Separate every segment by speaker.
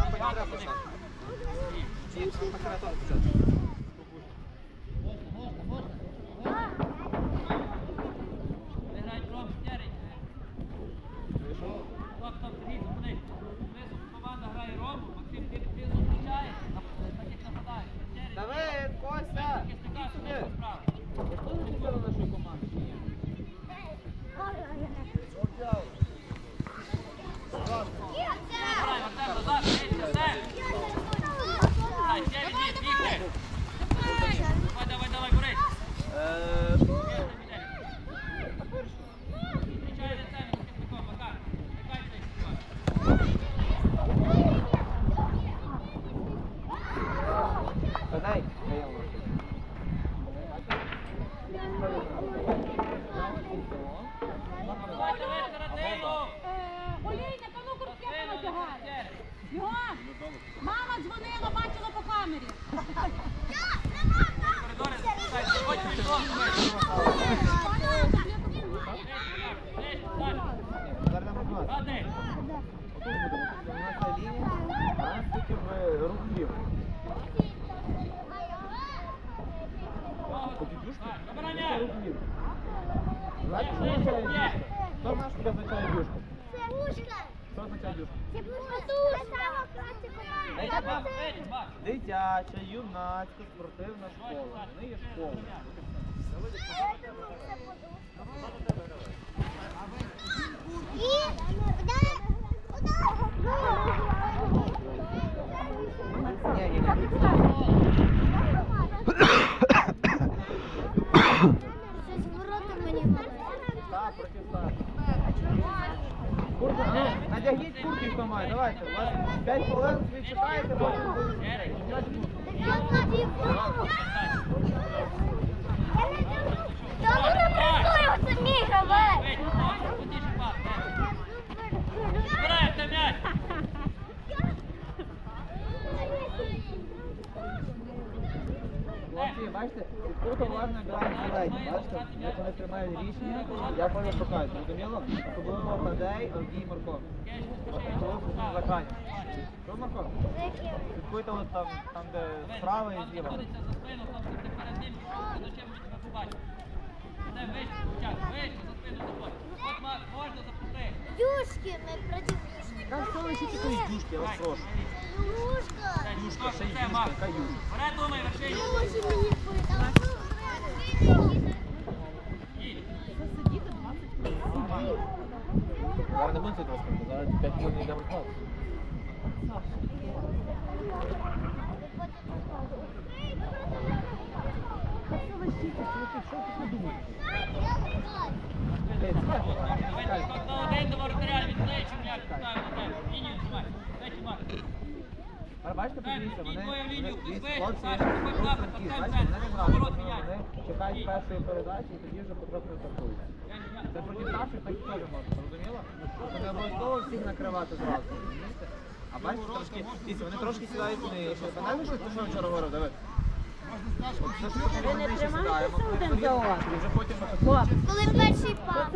Speaker 1: теж нам нам нам треба почати. Ні, нам Дитяча, юнацька, спортивна школа. Вони є школа. Ні, ні, ні. Так, проти так. Куртка, ну, надягніть куртки, хто має, давайте. У вас 5 хвилин, ви чекаєте, потім будете.
Speaker 2: Вийди, бак, потише, бак. Забирай, Артем, м'яч.
Speaker 1: Хлопці, бачите, круто уважно зелені. Бачите, як вони приймають рішення, як вони шукають. Зрозуміло? Особливо Тадей, Олдій, Марко. Що, Марко? Слідкуйте от там, там, де справа і зліва.
Speaker 2: знаходиться за спину, ти перед ним пішов, ти ночем тебе побачив. Артем, вище, спочатку, вище, за спину заходь. От, можна запусти.
Speaker 3: Дюшкины против
Speaker 1: Та що ви ще тільки дюшки, я вас прошу.
Speaker 3: Юшка.
Speaker 1: Юшка, ще юшка, яка юшка?
Speaker 2: Вперед думай, вершині.
Speaker 3: Очень мне
Speaker 2: Їдь.
Speaker 1: Зараз не будемо це розказувати, зараз 5 хвилин йдемо спати.
Speaker 2: Давайте скок на один до воротаря, віддай, чим м'яч
Speaker 1: вони-
Speaker 2: міняй.
Speaker 1: вони чекають першої передачі і тоді вже потроху атакують. Це проти наших так теж можна, зрозуміло? Що не обов'язково всіх накривати зразу. А бачите, трошки, вони трошки сідають що що вчора говорив? Ви не тримаєтеся один за одним?
Speaker 3: Коли перший пас.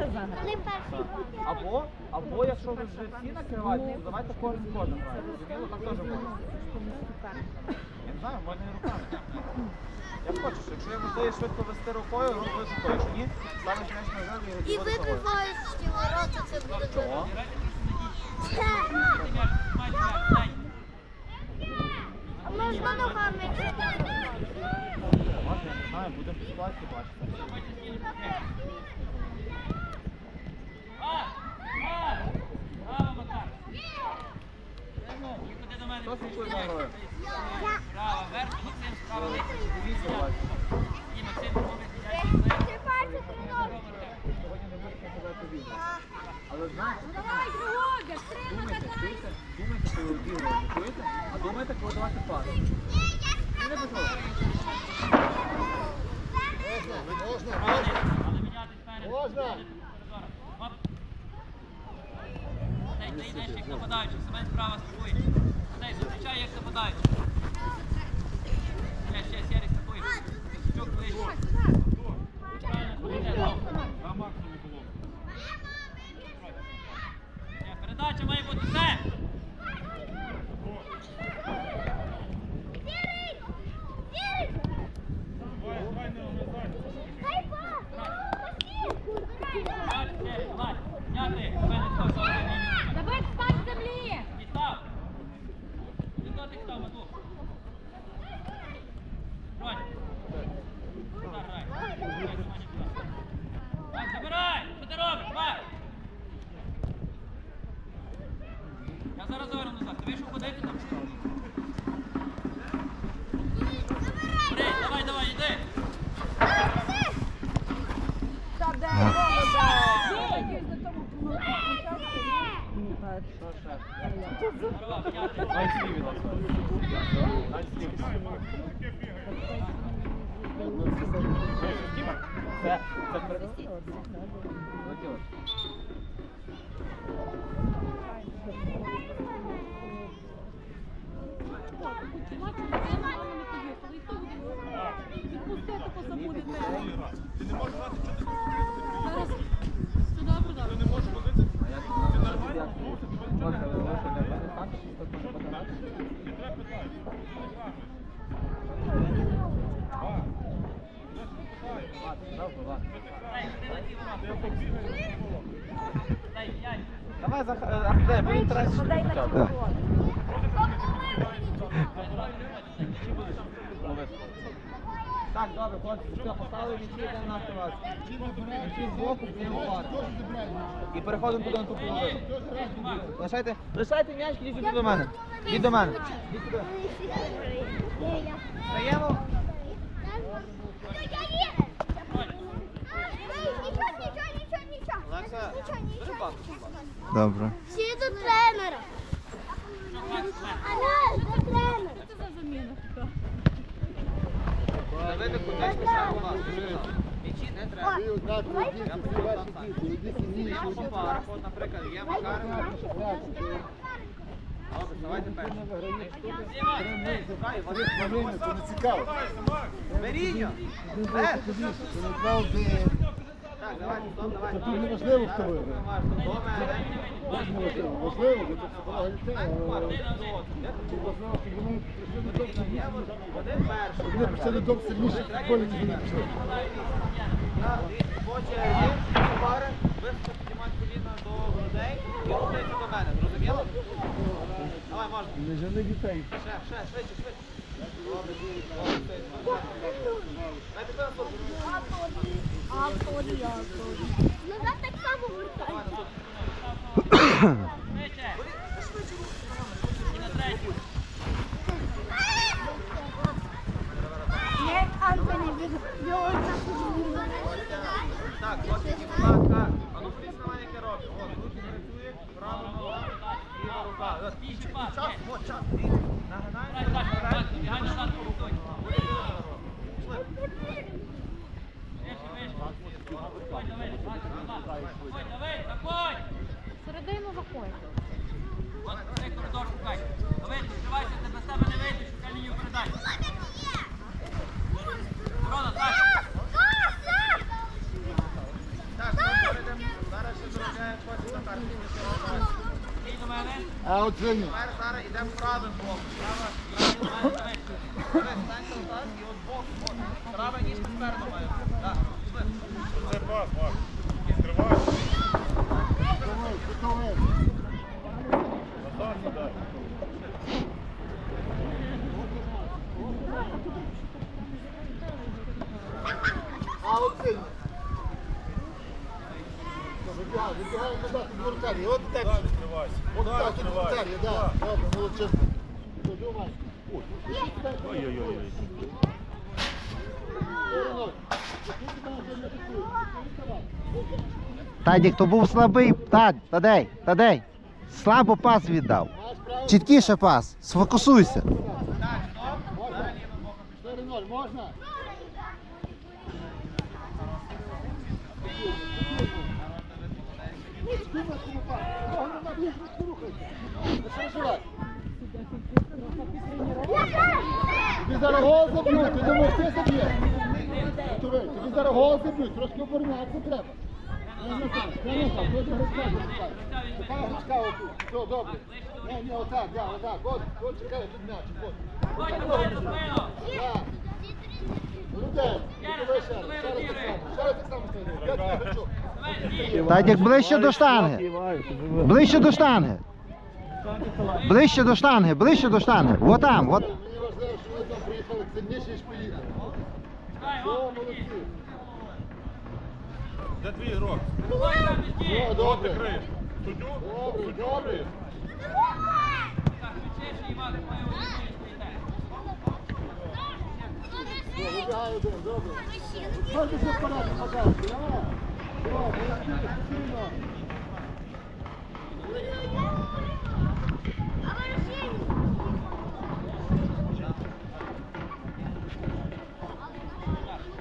Speaker 3: Коли перший
Speaker 1: або, або якщо ви вже всі накриваєте, то давайте кожен з кожним грає. Зрозуміло, так теж можна. Я не знаю, можна і руками. Як хочеш, якщо я можливо швидко вести рукою, руку рукою. Якщо ні, ставиш м'яч назад і
Speaker 3: І
Speaker 1: ногою.
Speaker 3: вибивають ті ворота, це буде
Speaker 1: Чого?
Speaker 2: Ти м'яч, тримай м'яч, дай.
Speaker 3: А можна ногами читати?
Speaker 1: Я не знаю, будемо ситуацію бачити.
Speaker 2: А! А! Браво, Макар. І ходи до мене.
Speaker 1: Хто слідкує за грою?
Speaker 2: Справа, вверх, Максим, справа, вище.
Speaker 1: Дивіться, уважно.
Speaker 2: Максим, робить м'яч.
Speaker 1: Сьогодні не будете казати вільно. Але знаєте,
Speaker 4: Стримай,
Speaker 1: думайте, чуєте, думайте, коли обігруєте, чуєте? А думайте, коли давати пас. Можна, не Можна!
Speaker 2: Але міняти спереду. Можна. Дай, ти йдеш як нападаючий, Семен справа слідкує. Дай, зустрічай як нападаючий. Йдеш, ще сірий такий. Чук ближче. Правильно, поведе, добре. Ні, Передача має бути все. Давай, сірий, давай. Зняти. Мене хто сьогодні?
Speaker 4: Давид, встань з землі!
Speaker 2: Відстав. Ти хто ти хто, Маду? Ронь. Забирай. Так, забирай! Що ти робиш? Давай! Я зараз заверну назад. Ти вийшов ходити там? Бери, давай, давай, йди!
Speaker 1: Що ще?
Speaker 2: Здорово, п'ятий.
Speaker 1: Дай слів від нас. Дай слів. Це, це при- Летіло.
Speaker 4: Відпустити, позабудете. Зараз. Все добре, добре.
Speaker 1: А як ти нормально? Може, лише не буде так, що хтось може подавати? Ладно, добре, ладно.
Speaker 2: Дай, ходи на ті ворота. Дай, п'ять.
Speaker 1: Давай, Ахде, мені треба. Так, добре, хлопці, все, поставили м'ячі, йдемо на вас. М'ячі з боку, прямо в. І переходимо туди на ту половину. Лишайте, лишайте м'яч, ідіть сюди до мене. Ідіть до мене. Ідіть сюди.
Speaker 5: Добре.
Speaker 3: Всі до тренера. Ага, до тренера.
Speaker 4: Що це за заміна така?
Speaker 1: Давиди кудись ще у нас. М'ячі не треба. Я подивився там. Якщо пара, от, наприклад, є Макаренко. Добре, давайте Вадим,
Speaker 6: Це не цікаво.
Speaker 1: Е,
Speaker 6: не правди.
Speaker 1: Так, давайте, стоп, давайте.
Speaker 6: Це не важливо, виграє.
Speaker 1: До мене.
Speaker 6: Важливо, важливо, бо це футбол дітей, важливо, щоб вони прийшли до добре.
Speaker 1: Один перший.
Speaker 6: Вони прийшли до сильніше футболі, ніж вони.
Speaker 1: Так, дивіться, по черзі, пари, високо піднімати коліна до грудей і рухається до мене. Зрозуміло? Давай, можна.
Speaker 6: Не жени дітей.
Speaker 1: Ще, ще, швидше, швидше. Дайте пересуд.
Speaker 3: Назад так само вертається.
Speaker 2: Швидше. І на третю.
Speaker 3: Як Антоні відбив
Speaker 1: Так, хлопці, дівчатка. А ну подивіться на мене, як я роблю. От, руки працює, права нога, ліва рука. От,
Speaker 2: Більше пас,
Speaker 1: Час,
Speaker 2: ні.
Speaker 1: от, час.
Speaker 2: Грай,
Speaker 1: Нагинай,
Speaker 2: Саша,
Speaker 1: нагинай.
Speaker 2: так, бігай назад по рукою.
Speaker 1: Пішли.
Speaker 2: Вище, вище. Заходь, Давид, Саша, назад. Заходь, Давид, заходь.
Speaker 4: Середину заходь.
Speaker 2: От, цей коридор шукай. Давид, відкривайся, ти без тебе не вийдеш, шукай лінію передач. Ворона, Саша.
Speaker 1: Так, ми перейдемо. Зараз ще заробляє хлопці на перший.
Speaker 2: Стій до мене.
Speaker 6: А от
Speaker 1: зараз йдемо правим боком. І от бок, от. Права ніжка спереду має.
Speaker 6: Це пас, Марк. Відкривай. А воротарі. От так. Ой-ой-ой.
Speaker 5: Тадік, то був слабий. Тад, Тадей, Тадей. Слабо пас віддав. Чіткіше пас. Сфокусуйся.
Speaker 6: 4-0, можна? Тобі зараз гол заб'ють, ти думаєш, ти заб'єш? Тобі, зараз гол заб'ють, трошки оборонятися треба. Все, добре.
Speaker 2: Ходьте, спину.
Speaker 6: Так. Молодець, давай ще раз, ще раз так само, ще раз так само стоїть. Я тебе хочу.
Speaker 5: Тадік ближче до штанги. Ближче до штанги. Ближче до штанги, ближче до штанги. Вот там, от.
Speaker 6: Мені важливо, що ви там приїхали сильніше, ніж поїхали.
Speaker 2: Оп,
Speaker 6: молодці.
Speaker 7: Де твій ігрок?
Speaker 2: ходь там, міські.
Speaker 6: О, добре.
Speaker 7: Крив. Суддю?
Speaker 6: Молодці, спокійно.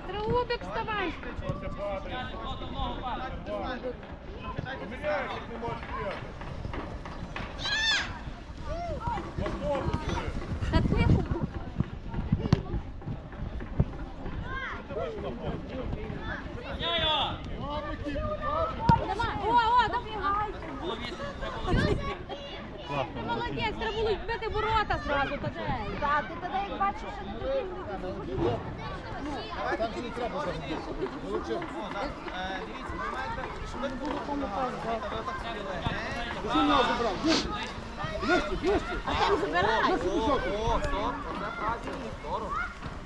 Speaker 4: Трубик, вставай.
Speaker 2: Я не буду ногу падати.
Speaker 7: Поміняєш, як не можеш бігати. Автобус іди.
Speaker 4: Та тихо будь.
Speaker 2: Я його.
Speaker 6: Добре, Кіт, добре.
Speaker 4: Давай. О, о, добігай.
Speaker 2: Голові треба було відстріляти.
Speaker 4: Ти молодець, треба було бити ворота зразу. Так, ти Тадей бачиш, що не туди.
Speaker 6: Там же не треба. Молодчинка.
Speaker 1: Е, Дивіться, ви маєте допомагати. Ви так сиділи.
Speaker 6: Ти сильно забрав. Ближче, ближче, ближче.
Speaker 4: А ти забирай.
Speaker 1: О, стоп, це правильно, здорово.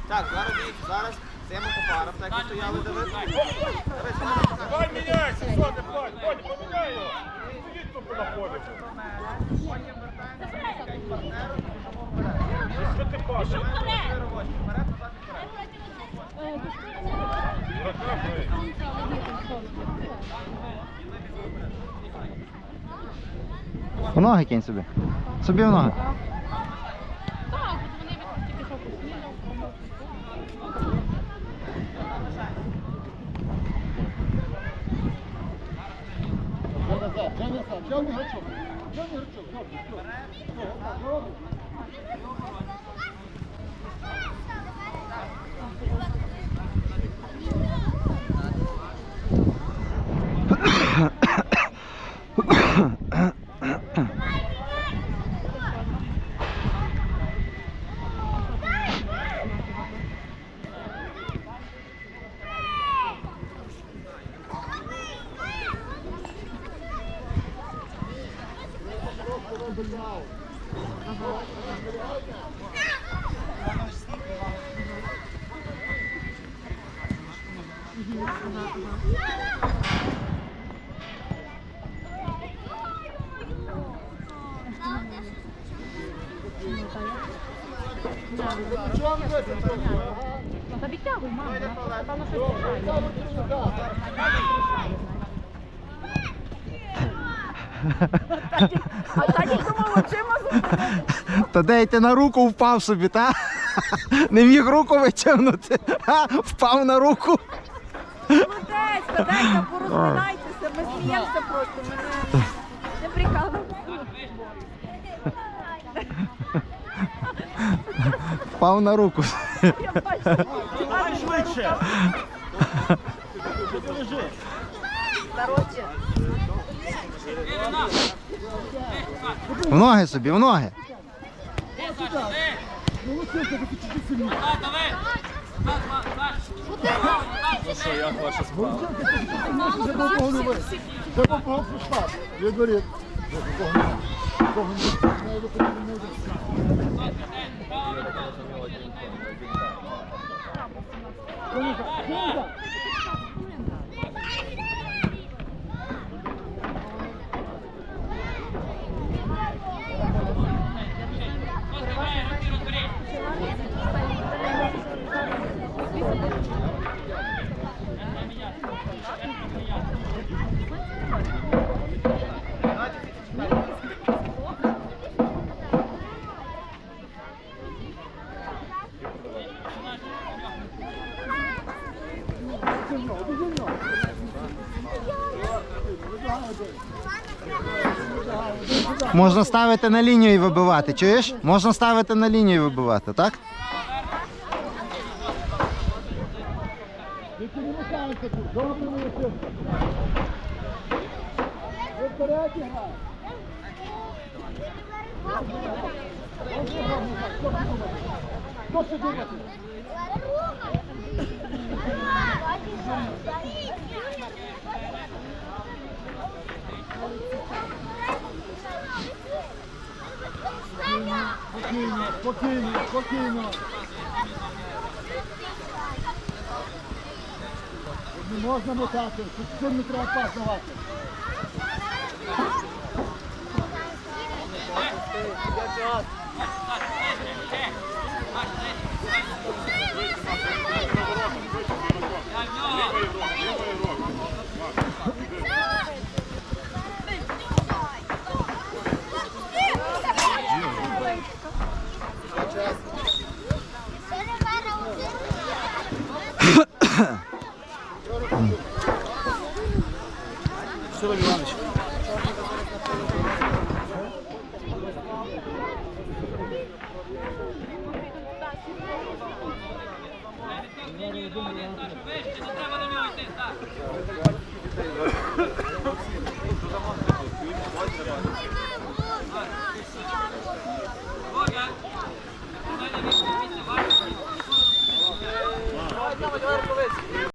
Speaker 1: Так, зараз дивіться, зараз по парам, так як стояли, дивись.
Speaker 7: Давай міняйся, що ти, Владь, Владь, поміняй його. Сидіть тут знаходиться. Що ти?
Speaker 1: Вперед.
Speaker 5: В ноги кинь собі. Собі в ноги.
Speaker 4: Так, от вони від тільки що поснідав.
Speaker 6: Вже назад, вже назад, вже не гачок. Вже не гачок,
Speaker 4: Та відтягуй, мама. Напевно, щось А очима
Speaker 5: Тадей, ти на руку впав собі, та? Не міг руку витягнути. Ха, Впав на руку.
Speaker 4: Молодець, Тадейка, порозминайтеся, ми сміємося просто, мене не.
Speaker 5: Впав на руку.
Speaker 4: Я бачу. Швидше.
Speaker 5: В ноги собі, в ноги.
Speaker 2: ти, Саша,
Speaker 5: Можна ставити на лінію і вибивати. Чуєш? Можна ставити на лінію і вибивати, так?
Speaker 1: Що Спокійно, спокійно, спокійно. Не можна мотати, тут цим не треба пас давати.
Speaker 8: Вище, не треба до нього йти, так.